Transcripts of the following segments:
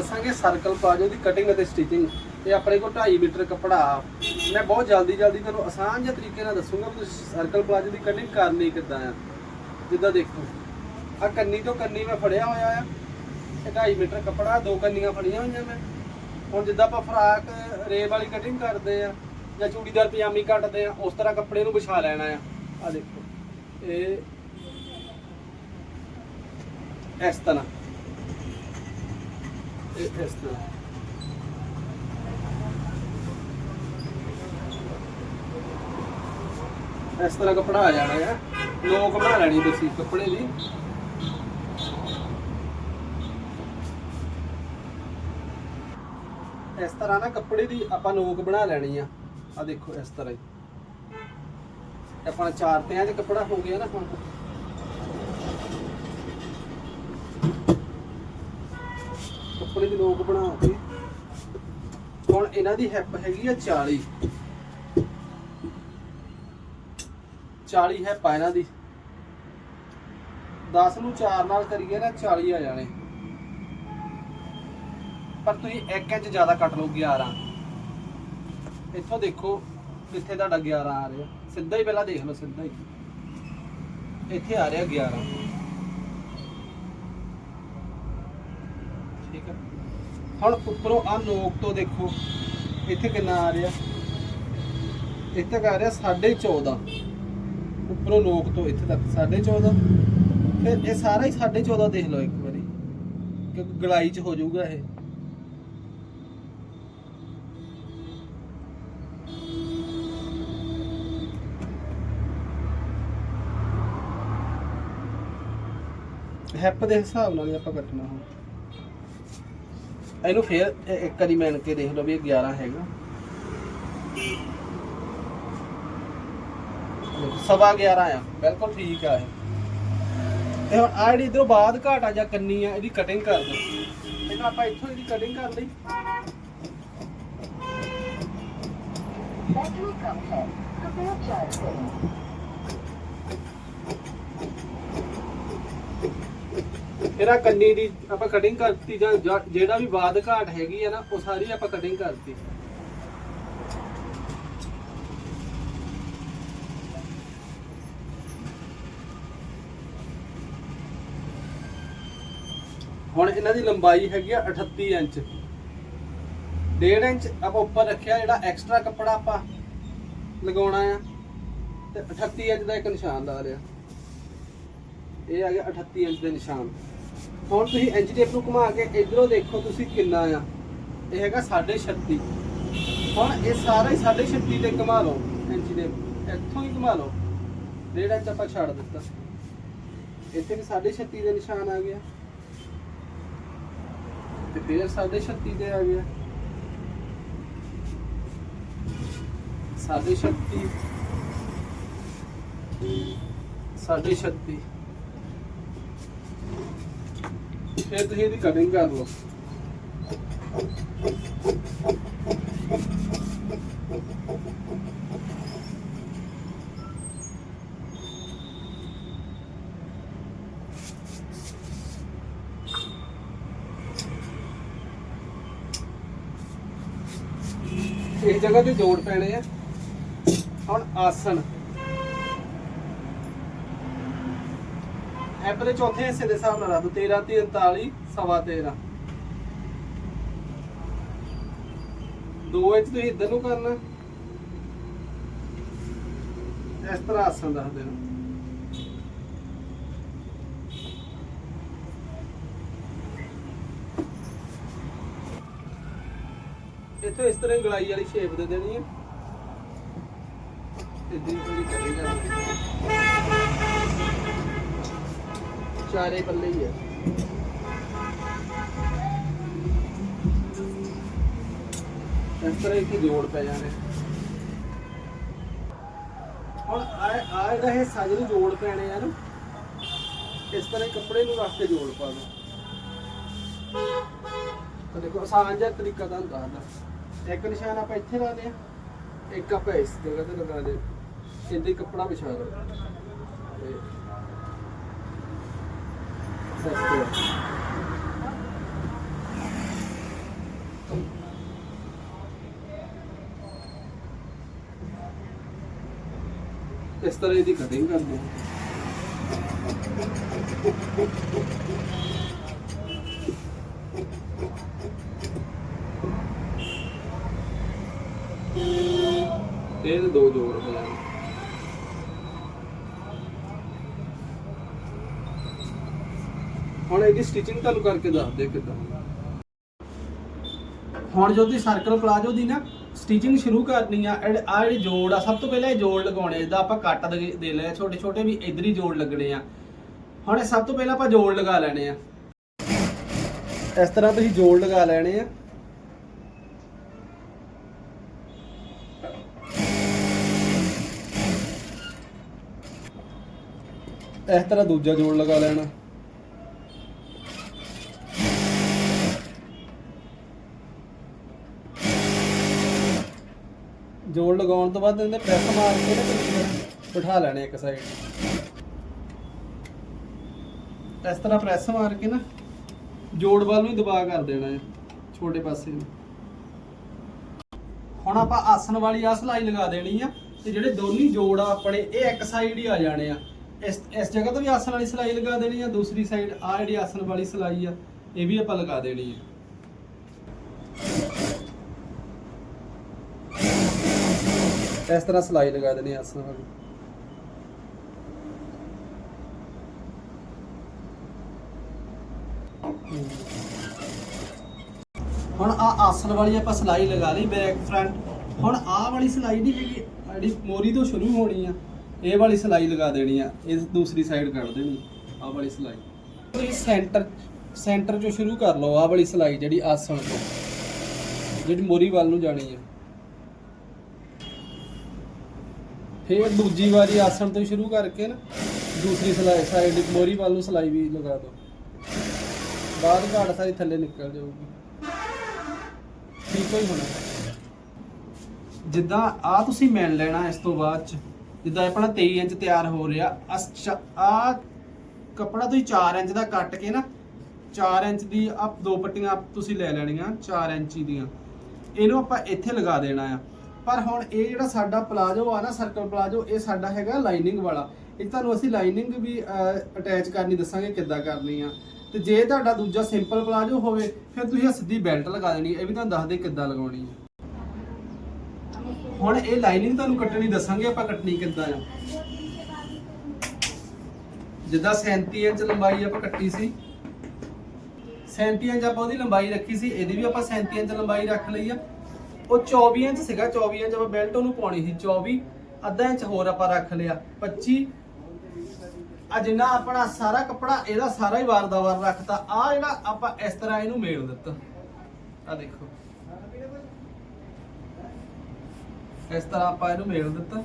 ਦੱਸਾਂਗੇ circle palazzo ਦੀ cutting ਅਤੇ ਸਟਿਚਿੰਗ ਇਹ ਆਪਣੇ ਕੋਲ 2.5 ਮੀਟਰ ਕੱਪੜਾ ਮੈਂ ਬਹੁਤ ਜਲਦੀ ਜਲਦੀ ਤੁਹਾਨੂੰ ਆਸਾਨ ਜਿਹੇ ਤਰੀਕੇ ਨਾਲ ਦੱਸੂਗਾ ਵੀ ਤੁਸੀਂ ਸਰਕਲ ਪਲਾਜੋ ਦੀ ਕਟਿੰਗ ਕਰਨੀ ਕਿੱਦਾਂ ਆ। ਜਿੱਦਾਂ ਦੇਖੋ ਆ ਕੰਨੀ ਤੋਂ ਕੰਨੀ ਮੈਂ ਫੜਿਆ ਹੋਇਆ ਆ। ਇਹ 2.5 ਮੀਟਰ ਕੱਪੜਾ, ਦੋ ਕੰਨੀਆਂ ਫੜੀਆਂ ਹੋਈਆਂ ਮੈਂ। ਹੁਣ ਜਿੱਦਾਂ ਆਪਾਂ ਫਰਾਕ ਰੇਬ ਵਾਲੀ ਕਟਿੰਗ ਕਰਦੇ ਆ, ਜਾਂ ਚੂੜੀਦਾਰ ਪਜਾਮੀ ਕੱਟਦੇ ਆ, ਉਸ ਤਰ੍ਹਾਂ ਕੱਪੜੇ ਨੂੰ ਵਿਛਾ ਲੈਣਾ ਆ। ਆ ਦੇਖੋ, ਇਹ ਇਸ ਤਰ੍ਹਾਂ। ਇਹ ਇਸ ਤਰ੍ਹਾਂ। ਇਸ ਤਰ੍ਹਾਂ ਕੱਪੜਾ ਆ ਜਾਣਾ ਹੈ ਲੋਕ ਬਣਾ ਲੈਣੀ ਤੁਸੀਂ ਕੱਪੜੇ ਦੀ ਇਸ ਤਰ੍ਹਾਂ ਨਾ ਕੱਪੜੇ ਦੀ ਆਪਾਂ ਨੋਕ ਬਣਾ ਲੈਣੀ ਆ। ਆ ਦੇਖੋ ਇਸ ਤਰ੍ਹਾਂ ਹੀ। ਇਹ ਆਪਣਾ ਚਾਰ ਤਿਆਂ ਚ ਕੱਪੜਾ ਹੋ ਗਿਆ ਨਾ ਹੁਣ। ਕੱਪੜੇ ਦੀ ਨੋਕ ਬਣਾ ਕੇ। ਹੁਣ ਇਹਨਾਂ ਦੀ ਹਿੱਪ ਹੈਗੀ ਆ 40 40 ਹਿੱਪ ਆ ਇਹਨਾਂ ਦੀ। 10 ਨੂੰ 4 ਨਾਲ ਕਰੀਏ ਨਾ 40 ਆ ਜਾਣੇ। ਪਰ ਤੁਸੀਂ 1 ਇੰਚ ਜ਼ਿਆਦਾ ਕੱਟ ਲਓ 11 ਇੱਥੋਂ ਦੇਖੋ ਕਿੱਥੇ ਤੁਹਾਡਾ 11 ਆ ਰਿਹਾ। ਸਿੱਧਾ ਹੀ ਪਹਿਲਾਂ ਦੇਖ ਲਓ, ਸਿੱਧਾ ਹੀ। ਇੱਥੇ ਆ ਰਿਹਾ 11 ਠੀਕ ਹੈ ਹੁਣ ਉੱਪਰੋਂ ਆ ਨੋਕ ਤੋਂ ਦੇਖੋ, ਇੱਥੇ ਕਿੰਨਾ ਆ ਰਿਹਾ? ਇੱਥੇ ਤੱਕ ਆ ਰਿਹਾ 14.5 ਉੱਪਰੋਂ ਨੋਕ ਤੋਂ ਇੱਥੇ ਤੱਕ 14.5 ਫਿਰ ਇਹ ਸਾਰਾ ਹੀ 14.5 ਦੇਖ ਲਓ ਇੱਕ ਵਾਰੀ। ਕਿਉਂਕਿ ਗਲਾਈ ਚ ਹੋ ਜਾਊਗਾ ਇਹ। ਹੈਪ ਦੇ ਹਿਸਾਬ ਨਾਲ ਆਪਾਂ ਕੱਟਣਾ ਹੁਣ। ਇਹਨੂੰ ਫੇਰ ਇੱਕ ਵਾਰੀ ਮਿਣ ਕੇ ਦੇਖ ਲਓ ਵੀ 11 ਹੈਗਾ। ਸਵਾ 11 ਆ। ਬਿਲਕੁਲ ਠੀਕ ਆ ਇਹ। ਹੁਣ ਆ ਜਿਹੜੀ ਇਧਰੋਂ ਬਾਅਦ ਘਾਟ ਆ ਜਾਂ ਕੰਨੀ ਆ, ਇਹਦੀ ਕਟਿੰਗ ਕਰ ਦੋ ਇਹਨਾਂ ਆਪਾਂ ਇੱਥੋਂ ਇਹਦੀ ਕਟਿੰਗ ਕਰ ਲਈ। ਬੈਟਰੀ ਕਮ ਹੈ ਕਪੜਾ ਚਾਰਜ ਕਰੋ ਫਿਰ ਕੰਨੀ ਦੀ ਆਪਾਂ ਕਟਿੰਗ ਕਰਤੀ ਜਾਂ ਜਾਂ ਜਿਹੜਾ ਵੀ ਬਾਦ ਘਾਟ ਹੈਗੀ ਆ ਨਾ, ਉਹ ਸਾਰੀ ਆਪਾਂ ਕਟਿੰਗ ਕਰਤੀ। ਹੁਣ ਇਹਨਾਂ ਦੀ ਲੰਬਾਈ ਹੈਗੀ ਆ 38 ਇੰਚ। 1.5 ਇੰਚ ਆਪਾਂ ਉੱਪਰ ਰੱਖਿਆ, ਜਿਹੜਾ ਐਕਸਟਰਾ ਕੱਪੜਾ ਆਪਾਂ ਲਗਾਉਣਾ ਆ, ਤੇ 38 ਇੰਚ ਦਾ ਇੱਕ ਨਿਸ਼ਾਨ ਲਾ ਰਿਹਾ ਇਹ ਆ ਗਿਆ 38 ਇੰਚ ਦੇ ਨਿਸ਼ਾਨ। ਹੁਣ ਤੁਸੀਂ ਇੰਚ ਟੇਪ ਨੂੰ ਘੁਮਾ ਕੇ ਇਧਰੋਂ ਦੇਖੋ ਤੁਸੀਂ ਕਿੰਨਾ ਆ। ਇਹ ਹੈਗਾ 36 ਹੁਣ ਇਹ ਸਾਰਾ ਹੀ 36 ਤੇ ਘੁਮਾ ਲਓ ਇੰਚ ਟੇਪ ਇੱਥੋਂ ਹੀ ਘੁਮਾ ਲਓ। ਡੇਢ ਇੰਚ ਆਪਾਂ ਛੱਡ ਦਿੱਤਾ। ਇੱਥੇ ਵੀ 36 ਦੇ ਨਿਸ਼ਾਨ ਆ ਗਿਆ। ਤੇ ਫਿਰ 36 ਤੇ ਆ ਗਿਆ। 36 36 ਫਿਰ ਤੁਸੀਂ ਇਹਦੀ ਕਟਿੰਗ ਕਰ ਲਓ। ਇਸ ਜਗ੍ਹਾ ਤੇ ਜੋੜ ਪੈਣੇ ਆ। ਹੁਣ ਆਸਣ। ਐਪ ਚੌਥੇ ਹਿੱਸੇ ਦੇ ਹਿਸਾਬ ਨਾਲ ਰੱਖ ਦਿਓ 13 ਤੇ 39 ਸਵਾ 13 ਦੋ ਇੰਚ ਤੁਸੀਂ ਇੱਧਰ ਨੂੰ ਕਰਨਾ। ਇਸ ਤਰ੍ਹਾਂ ਆਸਣ ਦੱਸ ਦੇਣਾ। ਇੱਥੋਂ ਇਸ ਤਰ੍ਹਾਂ ਗਲਾਈ ਵਾਲੀ ਸ਼ੇਪ ਦੇ ਦੇਣੀ ਹੈ ਇੱਦਾਂ ਹੀ ਕਰੀ ਜਾਣੀ ਚਾਰੇ ਪੱਲੇ ਹੀ ਹੈ। ਇਸ ਤਰ੍ਹਾਂ ਇੱਕ ਜੋੜ ਪੈ ਜਾਣੇ ਹੁਣ ਆ ਆ ਜਿਹੜਾ ਇਹ ਸਾਜ ਜੋੜ ਪੈਣੇ ਆ ਨਾ। ਇਸ ਤਰ੍ਹਾਂ ਹੀ ਕੱਪੜੇ ਨੂੰ ਰੱਖ ਕੇ ਜੋੜ ਪਾ ਦੋ। ਤਾਂ ਦੇਖੋ, ਆਸਾਨ ਜਿਹਾ ਤਰੀਕਾ ਤੁਹਾਨੂੰ ਦੱਸਦਾ ਇੱਕ ਨਿਸ਼ਾਨ ਆਪਾਂ ਇੱਥੇ ਲਾ ਦੇ ਇੱਕ ਆਪਾਂ ਇਸ ਜਗ੍ਹਾ ਤੇ ਲਗਾ ਦੇ ਇੱਦਾਂ ਹੀ ਕੱਪੜਾ ਵਿਛਾ ਦੋ। ਸਕਤੇ ਹੋ ਇਸ ਤਰ੍ਹਾਂ ਇਹਦੀ ਕਟਿੰਗ ਕਰਦੇ ਹਾਂ ਇਹ ਦੋ ਜੋੜ ਬਣਾ ਜਾਣਗੇ ਸਟਿਚਿੰਗ ਤੁਹਾਨੂੰ ਕਰਕੇ ਦੱਸ ਦੇ ਕਿਦਾਂ ਹੁਣ ਜੋ ਤੁਸੀਂ ਸਰਕਲ ਪਲਾਜੋ ਦੀ ਨਾ ਸਟਿਚਿੰਗ ਸ਼ੁਰੂ ਕਰਨੀ ਆ ਆ ਜਿਹੜੀ ਜੋੜ ਆ, ਸਭ ਤੋਂ ਪਹਿਲਾਂ ਇਹ ਜੋੜ ਲਗਾਉਣੇ ਜਿੱਦਾਂ ਆਪਾਂ ਕੱਟ ਦੇ ਦੇ ਛੋਟੇ ਛੋਟੇ ਵੀ ਇਧਰ ਹੀ ਜੋੜ ਲੱਗਣੇ ਆ। ਹੁਣ ਸਭ ਤੋਂ ਪਹਿਲਾਂ ਆਪਾਂ ਜੋੜ ਲਗਾ ਲੈਣੇ ਆ। ਇਸ ਤਰ੍ਹਾਂ ਤੁਸੀਂ ਜੋੜ ਲਗਾ ਲੈਣੇ ਆ। ਇਸ ਤਰ੍ਹਾਂ ਦੂਜਾ ਜੋੜ ਲਗਾ ਲੈਣਾ। ਜੋੜ ਲਗਾਉਣ ਤੋਂ ਬਾਅਦ ਇਹਨੇ ਪ੍ਰੈਸ ਮਾਰ ਕੇ ਨਾ ਤੁਸੀਂ ਬਿਠਾ ਲੈਣੇ ਇੱਕ ਸਾਈਡ ਇਸ ਤਰ੍ਹਾਂ ਪ੍ਰੈਸ ਮਾਰ ਕੇ ਨਾ ਜੋੜ ਵੱਲ ਨੂੰ ਹੀ ਦਬਾ ਕਰ ਦੇਣਾ ਹੈ, ਛੋਟੇ ਪਾਸੇ ਨੂੰ। ਹੁਣ ਆਪਾਂ ਆਸਣ ਵਾਲੀ ਆ ਸਲਾਈ ਲਗਾ ਦੇਣੀ ਆ ਤੇ ਜਿਹੜੇ ਦੋਨੀ ਜੋੜ ਆ ਆਪਣੇ, ਇਹ ਇੱਕ ਸਾਈਡ ਹੀ ਆ ਜਾਣੇ ਆ। ਇਸ ਇਸ ਜਗ੍ਹਾ ਤੋਂ ਵੀ ਆਸਣ ਵਾਲੀ ਸਲਾਈ ਲਗਾ ਦੇਣੀ ਆ, ਦੂਸਰੀ ਸਾਈਡ ਆ ਜਿਹੜੀ ਆਸਣ ਵਾਲੀ ਸਲਾਈ ਆ, ਇਹ ਵੀ ਆਪਾਂ ਲਗਾ ਦੇਣੀ ਆ। ਇਸ ਤਰ੍ਹਾਂ ਸਲਾਈ ਲਗਾ ਦੇਣੀ ਆ ਆਸਣ ਵਾਲੀ ਹੁਣ ਆ ਆਸਣ ਵਾਲੀ ਆਪਾਂ ਸਲਾਈ ਲਗਾ ਲਈ ਬੈਕ ਫਰੰਟ ਹੁਣ ਆਹ ਵਾਲੀ ਸਲਾਈ ਨਹੀਂ ਹੈਗੀ ਜਿਹੜੀ ਮੋਰੀ ਤੋਂ ਸ਼ੁਰੂ ਹੋਣੀ ਆ, ਇਹ ਵਾਲੀ ਸਲਾਈ ਲਗਾ ਦੇਣੀ ਆ ਇਸ ਦੂਸਰੀ ਸਾਈਡ ਕੱਢ ਦੇਣੀ ਆਹ ਵਾਲੀ ਸਲਾਈ। ਤੁਸੀਂ ਸੈਂਟਰ ਸੈਂਟਰ ਚੋਂ ਸ਼ੁਰੂ ਕਰ ਲਓ ਆਹ ਵਾਲੀ ਸਲਾਈ ਜਿਹੜੀ ਆਸਣ ਤੋਂ ਜਿਹੜੀ ਮੋਰੀ ਵੱਲ ਨੂੰ ਜਾਣੀ ਆ। ਫਿਰ ਦੂਜੀ ਵਾਰੀ ਆਸਣ ਤੋਂ ਸ਼ੁਰੂ ਕਰਕੇ ਨਾ, ਦੂਸਰੀ ਸਲਾਈ ਸਾਈਡ ਮੋਰੀ ਵੱਲ ਨੂੰ ਸਲਾਈ ਵੀ ਲਗਾ ਦਿਓ ਬਾਅਦ ਘਾਟ ਸਾਰੀ ਥੱਲੇ ਨਿਕਲ ਜਾਊਗੀ। ਠੀਕ ਹੀ ਹੋਣਾ? ਜਿੱਦਾਂ ਆ ਤੁਸੀਂ ਮੈਨ ਲੈਣਾ ਇਸ ਤੋਂ ਬਾਅਦ ਚ, ਜਿੱਦਾਂ ਆਪਣਾ 23 ਇੰਚ ਤਿਆਰ ਹੋ ਰਿਹਾ ਆ ਕੱਪੜਾ ਤੁਸੀਂ 4 ਇੰਚ ਦਾ ਕੱਟ ਕੇ ਨਾ 4 ਇੰਚ ਦੀ ਆ ਦੋ ਪੱਟੀਆਂ ਤੁਸੀਂ ਲੈ ਲੈਣੀਆਂ 4 ਇੰਚੀ ਦੀਆਂ। ਇਹਨੂੰ ਆਪਾਂ ਇੱਥੇ ਲਗਾ ਦੇਣਾ ਆ। ਪਰ ਹੁਣ ਇਹ ਜਿਹੜਾ ਸਾਡਾ ਪਲਾਜੋ ਆ ਨਾ ਸਰਕਲ ਪਲਾਜੋ, ਇਹ ਸਾਡਾ ਹੈਗਾ ਲਾਈਨਿੰਗ ਵਾਲਾ। ਇਹ ਤੁਹਾਨੂੰ ਅਸੀਂ ਲਾਈਨਿੰਗ ਵੀ ਅਟੈਚ ਕਰਨੀ ਦੱਸਾਂਗੇ ਕਿੱਦਾਂ ਕਰਨੀ ਆ। ਤੇ ਜੇ ਤੁਹਾਡਾ ਦੂਜਾ ਸਿੰਪਲ ਪਲਾਜੋ ਹੋਵੇ, ਫਿਰ ਤੁਸੀਂ ਸਿੱਧੀ ਬੈਲਟ ਲਗਾ ਦੇਣੀ, ਇਹ ਵੀ ਤੁਹਾਨੂੰ ਦੱਸਦੇ ਕਿੱਦਾਂ ਲਗਾਉਣੀ ਹੈ ਹੁਣ ਇਹ ਲਾਈਨਿੰਗ ਤੁਹਾਨੂੰ ਕੱਟਣੀ ਦੱਸਾਂਗੇ ਆਪਾਂ ਕੱਟਣੀ ਕਿੱਦਾਂ ਆ। ਜਿੱਦਾਂ 37 ਇੰਚ ਲੰਬਾਈ ਆਪਾਂ ਕੱਟੀ ਸੀ। 37 ਇੰਚ ਆਪਾਂ ਉਹਦੀ ਲੰਬਾਈ ਰੱਖੀ ਸੀ, ਇਹਦੀ ਵੀ ਆਪਾਂ 37 ਇੰਚ ਲੰਬਾਈ ਰੱਖ ਲਈ ਆ। ਉਹ 24 ਇੰਚ ਸੀਗਾ 24 ਇੰਚ ਆਪਾਂ ਬੈਲਟ ਉਹਨੂੰ ਪਾਉਣੀ ਸੀ 24 ਅੱਧਾ ਇੰਚ ਹੋਰ ਆਪਾਂ ਰੱਖ ਲਿਆ 25 ਆ ਜਿੰਨਾ ਆਪਣਾ ਸਾਰਾ ਕੱਪੜਾ, ਇਹਦਾ ਸਾਰਾ ਹੀ ਵਾਰ ਦਾ ਵਾਰ ਰੱਖਤਾ। ਆ ਜਿਹੜਾ ਆਪਾਂ ਇਸ ਤਰ੍ਹਾਂ ਇਹਨੂੰ ਮੇਲ ਦਿੱਤਾ। ਆ ਦੇਖੋ। ਇਸ ਤਰ੍ਹਾਂ ਆਪਾਂ ਇਹਨੂੰ ਮੇਲ ਦਿੱਤਾ।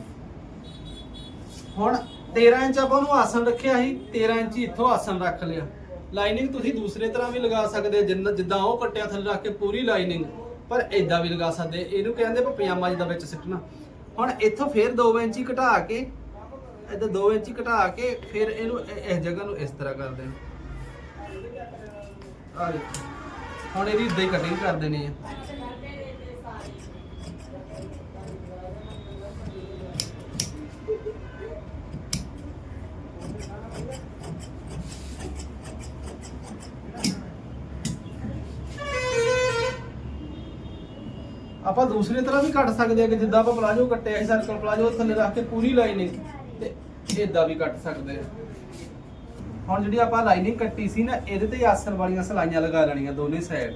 ਹੁਣ 13 ਇੰਚ ਆਪਾਂ ਉਹਨੂੰ ਆਸਣ ਰੱਖਿਆ ਸੀ 13 ਇੰਚ ਇੱਥੋਂ ਆਸਣ ਰੱਖ ਲਿਆ। ਲਾਈਨਿੰਗ ਤੁਸੀਂ ਦੂਸਰੇ ਤਰ੍ਹਾਂ ਵੀ ਲਗਾ ਸਕਦੇ ਜਿੰਨਾ ਜਿੱਦਾਂ ਉਹ ਕੱਟਿਆ ਥੱਲੇ ਰੱਖ ਕੇ ਪੂਰੀ ਲਾਈਨਿੰਗ ਪਰ ਇਦਾਂ ਵੀ ਲਗਾ ਸਕਦੇ। ਇਹਨੂੰ ਕਹਿੰਦੇ ਆਪਾਂ ਪਜਾਮਾ ਜਿੱਦਾਂ ਵਿੱਚ ਸਿੱਟਣਾ। ਹੁਣ ਇੱਥੋਂ ਫੇਰ 2 ਇੰਚੀ ਘਟਾ ਕੇ, ਇੱਧਰ 2 ਇੰਚੀ ਘਟਾ ਕੇ, ਫਿਰ ਇਹਨੂੰ ਇਸ ਜਗ੍ਹਾ ਨੂੰ ਇਸ ਤਰ੍ਹਾਂ ਕਰ ਦੇਣਾ। ਆ ਦੇਖੋ। ਹੁਣ ਇਹਦੀ ਇਦਾਂ ਹੀ ਕਟਿੰਗ ਕਰ ਦੇਣੀ ਹੈ ਆਪਾਂ ਦੂਸਰੀ ਤਰ੍ਹਾਂ ਵੀ ਕੱਟ ਸਕਦੇ ਆ ਕਿ ਜਿੱਦਾਂ ਆਪਾਂ ਪਲਾਜੋ ਕੱਟਿਆ ਸੀ ਸਰਕਲ ਪਲਾਜੋ, ਥੱਲੇ ਰੱਖ ਕੇ ਪੂਰੀ ਲਾਈਨਿੰਗ ਤੇ ਇਦਾਂ ਵੀ ਕੱਟ ਸਕਦੇ ਆ। ਹੁਣ ਜਿਹੜੀ ਆਪਾਂ ਲਾਈਨਿੰਗ ਕੱਟੀ ਸੀ ਨਾ, ਇਹਦੇ ਤੇ ਆਸਣ ਵਾਲੀਆਂ ਸਲਾਈਆਂ ਲਗਾ ਲੈਣੀਆਂ ਦੋਨੇ ਸਾਈਡ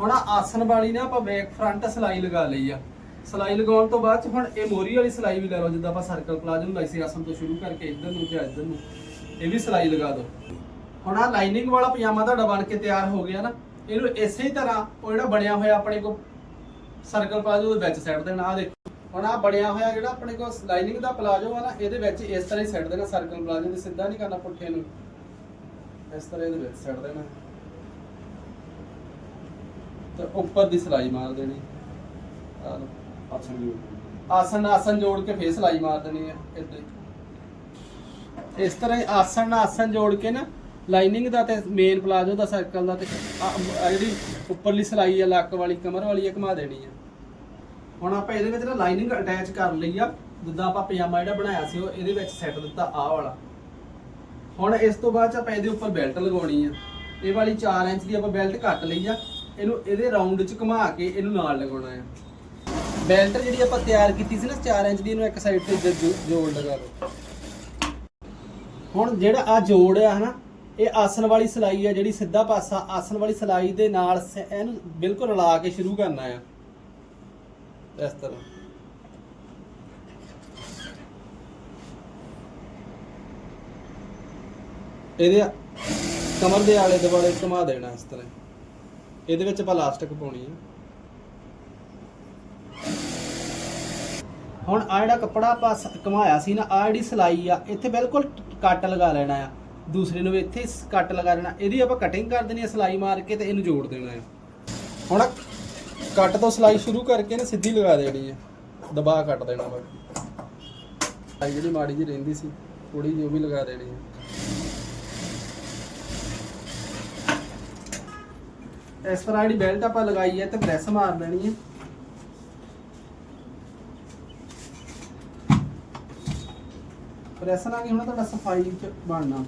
ਹੁਣ ਆਸਣ ਵਾਲੀ ਨਾ ਆਪਾਂ ਬੈਕ ਫਰੰਟ ਸਲਾਈ ਲਗਾ ਲਈ ਆ। ਸਲਾਈ ਲਗਾਉਣ ਤੋਂ ਬਾਅਦ ਚ ਹੁਣ ਇਹ ਮੋਰੀ ਵਾਲੀ ਸਲਾਈ ਵੀ ਲੈ ਲਓ, ਜਿੱਦਾਂ ਆਪਾਂ ਸਰਕਲ ਪਲਾਜੋ ਨੂੰ ਲਾਈ ਸੀ, ਆਸਣ ਤੋਂ ਸ਼ੁਰੂ ਕਰਕੇ ਇੱਧਰ ਨੂੰ ਜਾਂ ਇੱਧਰ ਨੂੰ, ਇਹ ਵੀ ਸਲਾਈ ਲਗਾ ਦਿਓ ਹੁਣ ਆ ਲਾਈਨਿੰਗ ਵਾਲਾ ਪਜਾਮਾ ਤੁਹਾਡਾ ਬਣ ਕੇ ਤਿਆਰ ਹੋ ਗਿਆ ਨਾ, ਇਹਨੂੰ ਇਸੇ ਤਰ੍ਹਾਂ ਉਹ ਜਿਹੜਾ ਬਣਿਆ ਹੋਇਆ ਆਪਣੇ ਕੋਲ ਸਰਕਲ ਪਲਾਜੋ ਦੇ ਵਿੱਚ ਸੈੱਟ ਦੇਣਾ ਆ ਦੇਖੋ। ਹੁਣ ਆ ਬਣਿਆ ਹੋਇਆ ਜਿਹੜਾ ਆਪਣੇ ਕੋਲ ਲਾਈਨਿੰਗ ਦਾ ਪਲਾਜੋ ਆ ਨਾ, ਇਹਦੇ ਵਿੱਚ ਇਸ ਤਰ੍ਹਾਂ ਹੀ ਸੈੱਟ ਦੇਣਾ ਸਰਕਲ ਪਲਾਜੋ ਦੇ, ਸਿੱਧਾ ਨਹੀਂ ਕਰਨਾ ਪੁੱਠੇ ਨੂੰ। ਇਸ ਤਰ੍ਹਾਂ ਇਹਦੇ ਵਿੱਚ ਸੈੱਟ ਦੇਣਾ। ਤੇ ਉੱਪਰ ਦੀ ਸਲਾਈ ਮਾਰ ਦੇਣੀ। ਆ ਲਓ, ਆਸਣ ਦੀ ਆਸਨ ਆਸਨ ਜੋੜ ਕੇ ਫੇਰ ਸਲਾਈ ਮਾਰ ਦੇਣੀ ਹੈ ਇਦਾਂ ਇਸ ਤਰ੍ਹਾਂ ਆਸਨ ਆਸਨ ਜੋੜ ਕੇ ਨਾ ਲਾਈਨਿੰਗ ਦਾ ਤੇ ਮੇਨ ਪਲਾਜੋ ਦਾ ਸਰਕਲ ਦਾ ਤੇ ਆ ਆ ਜਿਹੜੀ ਉੱਪਰਲੀ ਸਲਾਈ ਆ, ਲੱਕ ਵਾਲੀ, ਕਮਰ ਵਾਲੀ ਆ ਘੁਮਾ ਦੇਣੀ ਆ। ਹੁਣ ਆਪਾਂ ਇਹਦੇ ਵਿੱਚ ਨਾ ਲਾਈਨਿੰਗ ਅਟੈਚ ਕਰ ਲਈ ਆ। ਜਿੱਦਾਂ ਆਪਾਂ ਪਜਾਮਾ ਜਿਹੜਾ ਬਣਾਇਆ ਸੀ, ਉਹ ਇਹਦੇ ਵਿੱਚ ਸੈੱਟ ਦਿੱਤਾ ਆਹ ਵਾਲਾ। ਹੁਣ ਇਸ ਤੋਂ ਬਾਅਦ ਚ ਆਪਾਂ ਇਹਦੇ ਉੱਪਰ ਬੈਲਟ ਲਗਾਉਣੀ ਆ। ਇਹ ਵਾਲੀ 4 ਇੰਚ ਦੀ ਆਪਾਂ ਬੈਲਟ ਕੱਟ ਲਈ ਆ। ਇਹਨੂੰ ਇਹਦੇ ਰਾਉਂਡ ਚ ਘੁਮਾ ਕੇ ਇਹਨੂੰ ਨਾਲ ਲਗਾਉਣਾ ਆ। ਬੈਲਟ ਜਿਹੜੀ ਆਪਾਂ ਤਿਆਰ ਕੀਤੀ ਸੀ ਨਾ 4 ਇੰਚ ਦੀ, ਇਹਨੂੰ ਇੱਕ ਸਾਈਡ ਤੇ ਜੋ- ਜੋੜ ਲਗਾ ਲਓ ਹੁਣ ਜਿਹੜਾ ਆ ਜੋੜ ਆ ਹਨਾ ਇਹ ਆਸਣ ਵਾਲੀ ਸਲਾਈ ਆ ਜਿਹੜੀ ਸਿੱਧਾ ਪਾਸਾ ਆਸਨ ਵਾਲੀ ਸਲਾਈ ਦੇ ਨਾਲ ਇਹਨੂੰ ਬਿਲਕੁਲ ਰਲਾ ਕੇ ਸ਼ੁਰੂ ਕਰਨਾ ਆ। ਇਸ ਤਰ੍ਹਾਂ। ਇਹਦੇ ਕਮਰ ਦੇ ਆਲੇ ਦੁਆਲੇ ਘੁਮਾ ਦੇਣਾ ਇਸ ਤਰ੍ਹਾਂ। ਇਹਦੇ ਵਿੱਚ ਆਪਾਂ ਲਾਸਟਿਕ ਪਾਉਣੀ ਆ। ਹੁਣ ਆ ਜਿਹੜਾ ਕੱਪੜਾ ਆਪਾਂ ਘੁਮਾਇਆ ਸੀ ਨਾ ਆ ਜਿਹੜੀ ਸਲਾਈ ਆ, ਇੱਥੇ ਬਿਲਕੁਲ ਕੱਟ ਲਗਾ ਲੈਣਾ ਆ। ਦੂਸਰੇ ਨੂੰ ਵੀ ਇੱਥੇ ਕੱਟ ਲਗਾ ਲੈਣਾ ਇਹਦੀ ਆਪਾਂ ਕਟਿੰਗ ਕਰ ਦੇਣੀ ਆ ਸਲਾਈ ਮਾਰ ਕੇ ਤੇ ਇਹਨੂੰ ਜੋੜ ਦੇਣਾ ਆ। ਹੁਣ ਕੱਟ ਤੋਂ ਸਲਾਈ ਸ਼ੁਰੂ ਕਰਕੇ ਨਾ ਸਿੱਧੀ ਲਗਾ ਦੇਣੀ ਆ। ਦਬਾ ਕੱਟ ਦੇਣਾ ਬਾਕੀ ਸਲਾਈ ਜਿਹੜੀ ਮਾੜੀ ਜੀ ਰਹਿੰਦੀ ਸੀ ਥੋੜੀ ਜਿਹੀ ਉਹ ਵੀ ਲਗਾ ਦੇਣੀ ਆ। ਇਸ ਤਰ੍ਹਾਂ ਜਿਹੜੀ ਬੈਲਟ ਆਪਾਂ ਲਗਾਈ ਹੈ ਤੇ ਪ੍ਰੈਸ ਮਾਰ ਲੈਣੀ ਹੈ ਪ੍ਰੈਸ ਨਾਲ ਕੀ ਹੋਣਾ, ਤੁਹਾਡਾ ਸਫ਼ਾਈ ਚ ਬਣਨਾ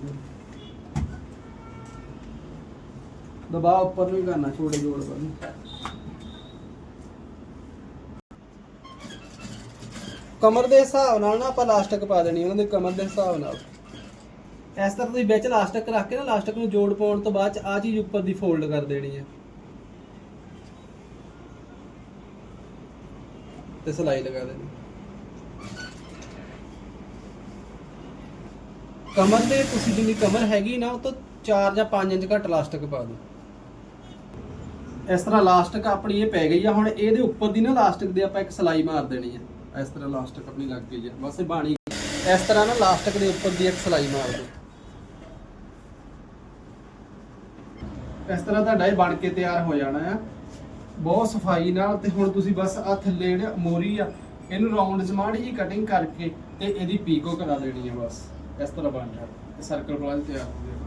ਦਬਾਅ ਉੱਪਰ ਨੂੰ ਹੀ ਕਰਨਾ, ਛੋਟੇ ਜੋੜ ਪਰ ਨੂੰ। ਕਮਰ ਦੇ ਹਿਸਾਬ ਨਾਲ ਨਾ ਆਪਾਂ ਲਾਸਟਿਕ ਪਾ ਦੇਣੀ, ਉਹਨਾਂ ਦੇ ਕਮਰ ਦੇ ਹਿਸਾਬ ਨਾਲ। ਇਸ ਤਰ੍ਹਾਂ ਤੁਸੀਂ ਵਿੱਚ ਲਾਸਟਿਕ ਰੱਖ ਕੇ ਨਾ ਲਾਸਟਿਕ ਨੂੰ ਜੋੜ ਪਾਉਣ ਤੋਂ ਬਾਅਦ ਚ ਆ ਚੀਜ਼ ਉੱਪਰ ਦੀ ਫੋਲਡ ਕਰ ਦੇਣੀ ਹੈ। ਤੇ ਸਲਾਈ ਲਗਾ ਦੇਣੀ। ਕਮਰ ਤੇ ਤੁਸੀਂ ਜਿੰਨੀ ਕਮਰ ਹੈਗੀ ਨਾ, ਉਹ ਤੋਂ 4 ਜਾਂ 5 ਇੰਚ ਘੱਟ ਲਾਸਟਿਕ ਪਾ ਦਿਓ। ਇਸ ਤਰ੍ਹਾਂ ਲਾਸਟਿਕ ਆਪਣੀ ਇਹ ਪੈ ਗਈ ਆ, ਹੁਣ ਇਹਦੇ ਉੱਪਰ ਦੀ ਨਾ ਲਾਸਟਿਕ ਦੇ ਆਪਾਂ ਇੱਕ ਸਲਾਈ ਮਾਰ ਦੇਣੀ ਆ। ਇਸ ਤਰ੍ਹਾਂ ਲਾਸਟਿਕ ਆਪਣੀ ਲੱਗ ਗਈ ਆ। ਬਸ ਇਹ ਬਾਣੀ ਇਸ ਤਰ੍ਹਾਂ ਨਾ ਲਾਸਟਿਕ ਦੇ ਉੱਪਰ ਦੀ ਇੱਕ ਸਲਾਈ ਮਾਰ ਦਿਓ। ਇਸ ਤਰ੍ਹਾਂ ਤੁਹਾਡਾ ਇਹ ਬਣ ਕੇ ਤਿਆਰ ਹੋ ਜਾਣਾ ਆ। ਬਹੁਤ ਸਫ਼ਾਈ ਨਾਲ ਤੇ ਹੁਣ ਤੁਸੀਂ ਬਸ ਆ ਥੱਲੇ ਜਿਹੜਾ ਮੋਰੀ ਆ, ਇਹਨੂੰ ਰਾਉਂਡ ਚ ਜੀ ਕਟਿੰਗ ਕਰਕੇ ਤੇ ਇਹਦੀ ਪੀਕੋ ਕਰਾ ਦੇਣੀ ਆ ਬਸ। ਇਸ ਤਰ੍ਹਾਂ ਬਣ ਜਾਣਾ ਸਰਕਲ ਪਲਾਜ ਤਿਆਰ ਹੋ ਗਿਆ।